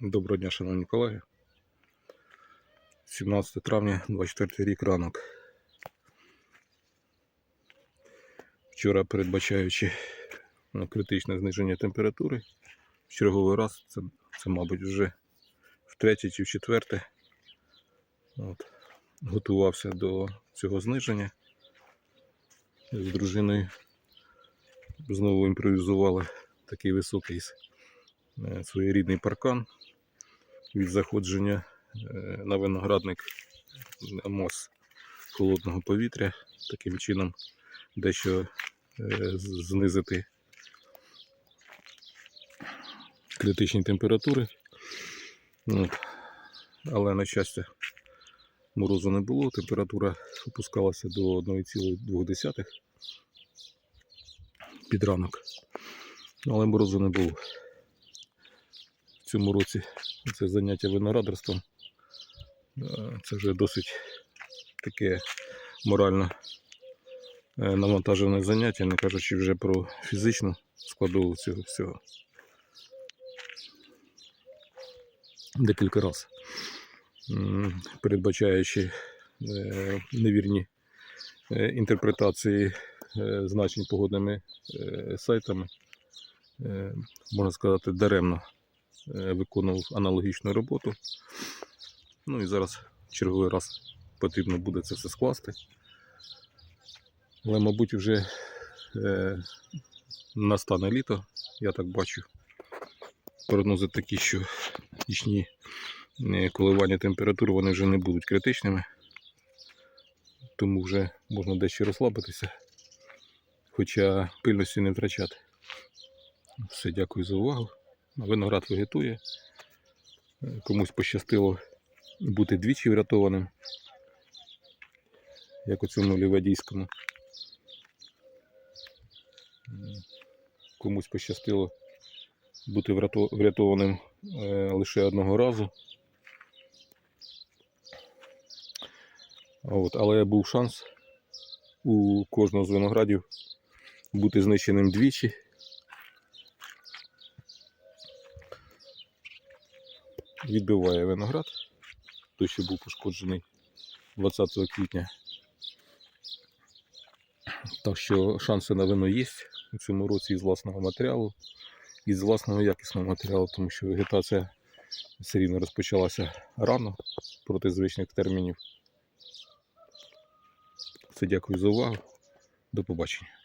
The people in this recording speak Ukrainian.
Доброго дня, шановні колеги. 17 травня, 24 рік ранок. Вчора, передбачаючи ну, критичне зниження температури, в черговий раз, це, це мабуть, вже втретє чи в четверте, от, готувався до цього зниження. З дружиною знову імпровізували такий високий е, своєрідний паркан від заходження е, на виноградник мос холодного повітря, таким чином дещо е, знизити критичні температури. От. Але, на щастя, морозу не було, температура опускалася до 1,2 під ранок. Але морозу не було. Цьому році це заняття виноградарством. е, Це вже досить таке морально е, навантажене заняття, не кажучи вже про фізичну складову цього всього. Декілька разів. Передбачаючи е, невірні інтерпретації значень погодними сайтами, можна сказати, даремно виконував аналогічну роботу. Ну і зараз черговий раз потрібно буде це все скласти. Але, мабуть, вже е, настане літо, я так бачу. Прогнози такі, що нічні е, коливання температури вони вже не будуть критичними. Тому вже можна дещо розслабитися, хоча пильності не втрачати. Все, дякую за увагу. Виноград вегетує. Комусь пощастило бути двічі врятованим, як у цьому лівадійському. Комусь пощастило бути врятованим е, лише одного разу. От, але був шанс у кожного з виноградів бути знищеним двічі. Відбиває виноград, той, що був пошкоджений 20 квітня. Так що шанси на вино є у цьому році із власного матеріалу, і з власного якісного матеріалу, тому що вегетація все рівно розпочалася рано проти звичних термінів. Все дякую за увагу. До побачення.